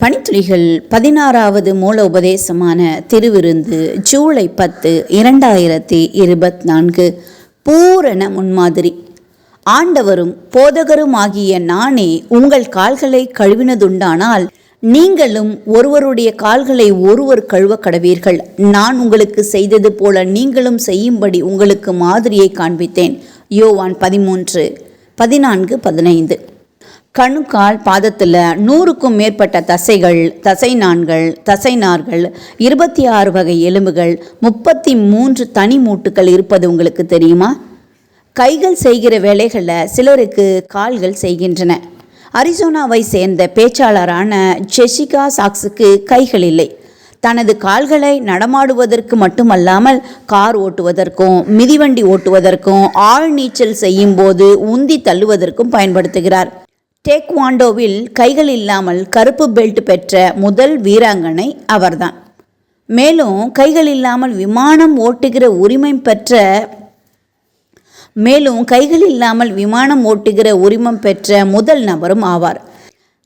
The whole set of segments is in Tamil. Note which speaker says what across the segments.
Speaker 1: பணித்துளிகள் பதினாறாவது மூல உபதேசமான திருவிருந்து ஜூலை பத்து இரண்டாயிரத்தி இருபத்தி நான்கு பூரண முன்மாதிரி. ஆண்டவரும் போதகரும் ஆகிய நானே உங்கள் கால்களை கழுவினதுண்டானால் நீங்களும் ஒருவருடைய கால்களை ஒருவர் கழுவ கடவீர்கள் நான் உங்களுக்கு செய்தது போல நீங்களும் செய்யும்படி உங்களுக்கு மாதிரியை காண்பித்தேன். யோவான் பதிமூன்று பதினான்கு பதினைந்து. கணுக்கால் பாதத்தில் நூறுக்கும் மேற்பட்ட தசைகள் தசை நான்கள் தசை நார்கள் இருபத்தி ஆறு வகை எலும்புகள் முப்பத்தி மூன்று தனி மூட்டுகள் இருப்பது உங்களுக்கு தெரியுமா? கைகள் செய்கிற வேலைகளில் சிலருக்கு கால்கள் செய்கின்றன. அரிசோனாவை சேர்ந்த பேச்சாளரான ஜெசிகா சாக்ஸுக்கு கைகள் இல்லை. தனது கால்களை நடமாடுவதற்கு மட்டுமல்லாமல் கார் ஓட்டுவதற்கும் மிதிவண்டி ஓட்டுவதற்கும் ஆள் நீச்சல் செய்யும் போது உந்தி தள்ளுவதற்கும் பயன்படுத்துகிறார். டேக்வாண்டோவில் கைகள் இல்லாமல் கருப்பு பெல்ட் பெற்ற முதல் வீராங்கனை அவர்தான். மேலும் கைகள் இல்லாமல் விமானம் ஓட்டுகிற உரிமை பெற்ற மேலும் கைகள் இல்லாமல் விமானம் ஓட்டுகிற உரிமம் பெற்ற முதல் நபரும் ஆவார்.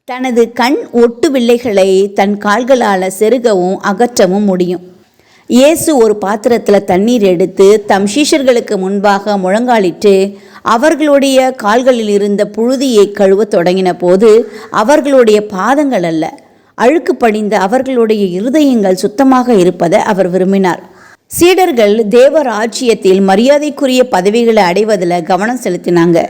Speaker 1: தனது கண் ஒட்டு வில்லைகளை தன் கால்களால் செருகவும் அகற்றவும் முடியும். இயேசு ஒரு பாத்திரத்தில் தண்ணீர் எடுத்து தம் சீஷர்களுக்கு முன்பாக முழங்காலிட்டு அவர்களுடைய கால்களில் இருந்த புழுதியை கழுவத் தொடங்கின போது அவர்களுடைய பாதங்கள் அல்ல. அழுக்கு படிந்த அவர்களுடைய இருதயங்கள் சுத்தமாக இருப்பதை அவர் விரும்பினார். சீடர்கள் தேவ ராஜ்யத்தில் மரியாதைக்குரிய பதவிகளை அடைவதில் கவனம் செலுத்தினாங்க.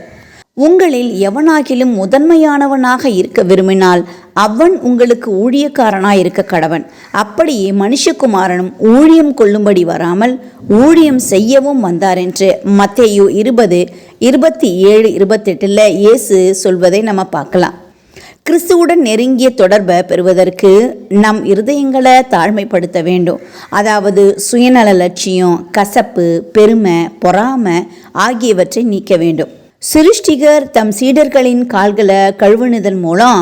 Speaker 1: உங்களில் எவனாகிலும் முதன்மையானவனாக இருக்க விரும்பினால் அவன் உங்களுக்கு ஊழியக்காரனாய் இருக்க கடவன். அப்படியே மனுஷகுமாரனும் ஊழியம் கொள்ளும்படி வராமல் ஊழியம் செய்யவும் வந்தார் என்று மத்தேயு இருபது இருபத்தி ஏழு இருபத்தெட்டில் இயேசு சொல்வதை நம்ம பார்க்கலாம். கிறிஸ்துவுடன் நெருங்கிய தொடர்பை பெறுவதற்கு நம் இருதயங்களை தாழ்மைப்படுத்த வேண்டும். அதாவது சுயநல லட்சியம் கசப்பு பெருமை பொறாமை ஆகியவற்றை நீக்க வேண்டும். சிருஷ்டிகர் தம் சீடர்களின் கால்களை கழுவுனதன் மூலம்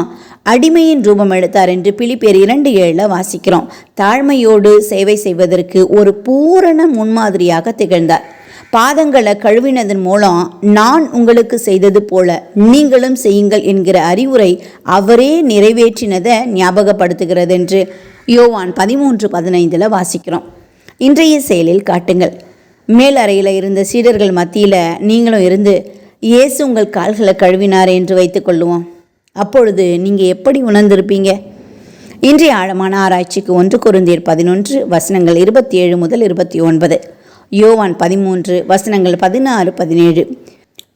Speaker 1: அடிமையின் ரூபம் எடுத்தார் என்று பிலிப்பேர் இரண்டு ஏழில் வாசிக்கிறோம். தாழ்மையோடு சேவை செய்வதற்கு ஒரு பூரண முன்மாதிரியாக திகழ்ந்தார். பாதங்களை கழுவினதன் மூலம் நான் உங்களுக்கு செய்தது போல நீங்களும் செய்யுங்கள் என்கிற அறிவுரை அவரே நிறைவேற்றினதை ஞாபகப்படுத்துகிறது என்று யோவான் பதிமூன்று பதினைந்தில் வாசிக்கிறோம். இன்றைய செயலில் காட்டுங்கள். மேலறையில் இருந்த சீடர்கள் மத்தியில் நீங்களும் இருந்து இயேசு உங்கள் கால்களை கழுவினார் என்று வைத்துக்கொள்ளுவோம் அப்பொழுது நீங்கள் எப்படி உணர்ந்திருப்பீங்க? இன்றைய ஆழமான ஆராய்ச்சிக்கு ஒன்று குருந்தீர் பதினொன்று வசனங்கள் இருபத்தி ஏழு முதல் இருபத்தி ஒன்பது யோவான் பதிமூன்று வசனங்கள் பதினாறு பதினேழு.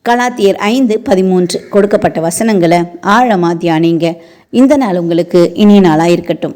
Speaker 1: கலாத்தியர் ஐந்து பதிமூன்று. கொடுக்கப்பட்ட வசனங்களை ஆழமாக தியானிங்க. இந்த நாள் உங்களுக்கு இனிய நாளாக இருக்கட்டும்